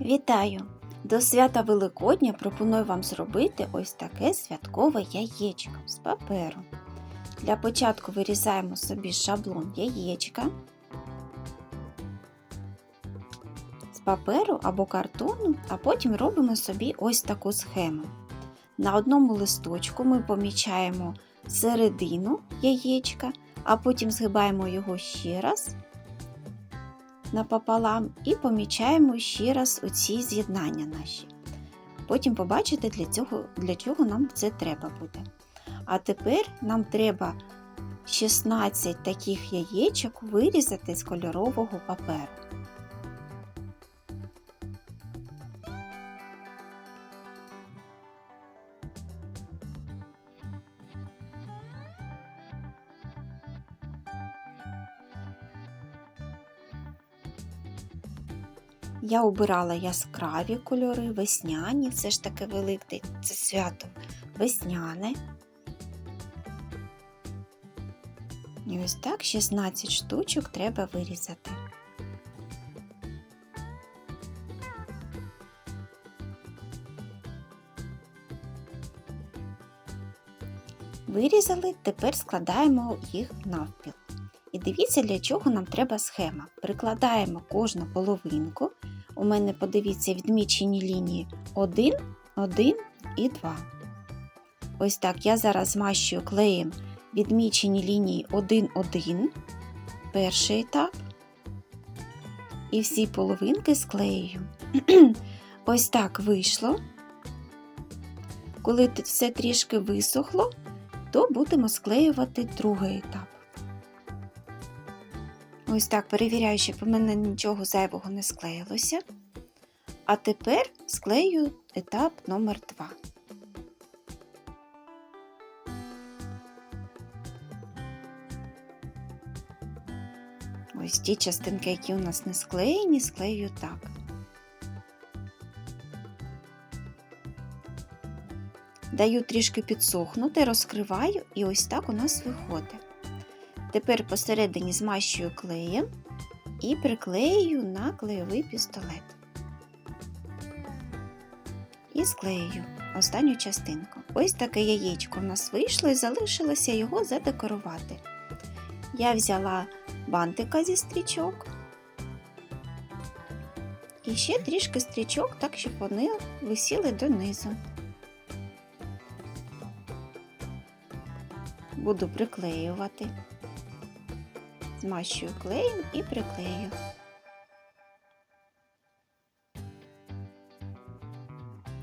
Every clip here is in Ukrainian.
Вітаю! До свята Великодня пропоную вам зробити ось таке святкове яєчко з паперу. Для початку вирізаємо собі шаблон яєчка з паперу або картону, а потім робимо собі ось таку схему. На одному листочку ми помічаємо середину яєчка, а потім згибаємо його ще раз напополам і помічаємо ще раз оці з'єднання наші. Потім побачите, для, цього, для чого нам це треба буде. А тепер нам треба 16 таких яєчок вирізати з кольорового паперу. Я обирала яскраві кольори, весняні, все ж таки велике це свято весняне. І ось так 16 штучок треба вирізати. Вирізали, тепер складаємо їх навпіл. І дивіться, для чого нам треба схема. Прикладаємо кожну половинку. У мене, подивіться, відмічені лінії 1, 1 і 2. Ось так я зараз змащую клеєм відмічені лінії 1, 1, перший етап. І всі половинки склею. Ось так вийшло. Коли все трішки висохло, то будемо склеювати другий етап. Ось так перевіряю, щоб у мене нічого зайвого не склеїлося. А тепер склею етап номер 2. Ось ті частинки, які у нас не склеєні, склею так. Даю трішки підсохнути, розкриваю, і ось так у нас виходить. Тепер посередині змащую клеєм і приклею на клейовий пістолет. І склею останню частинку. Ось таке яєчко в нас вийшло і залишилося його задекорувати. Я взяла бантика зі стрічок і ще трішки стрічок, так щоб вони висіли донизу. Буду приклеювати змащую клеєм і приклею.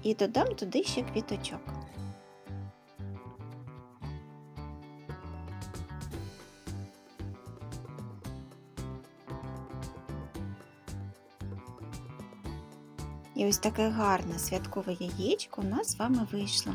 І додам туди ще квіточок. І ось таке гарне святкове яєчко у нас з вами вийшло.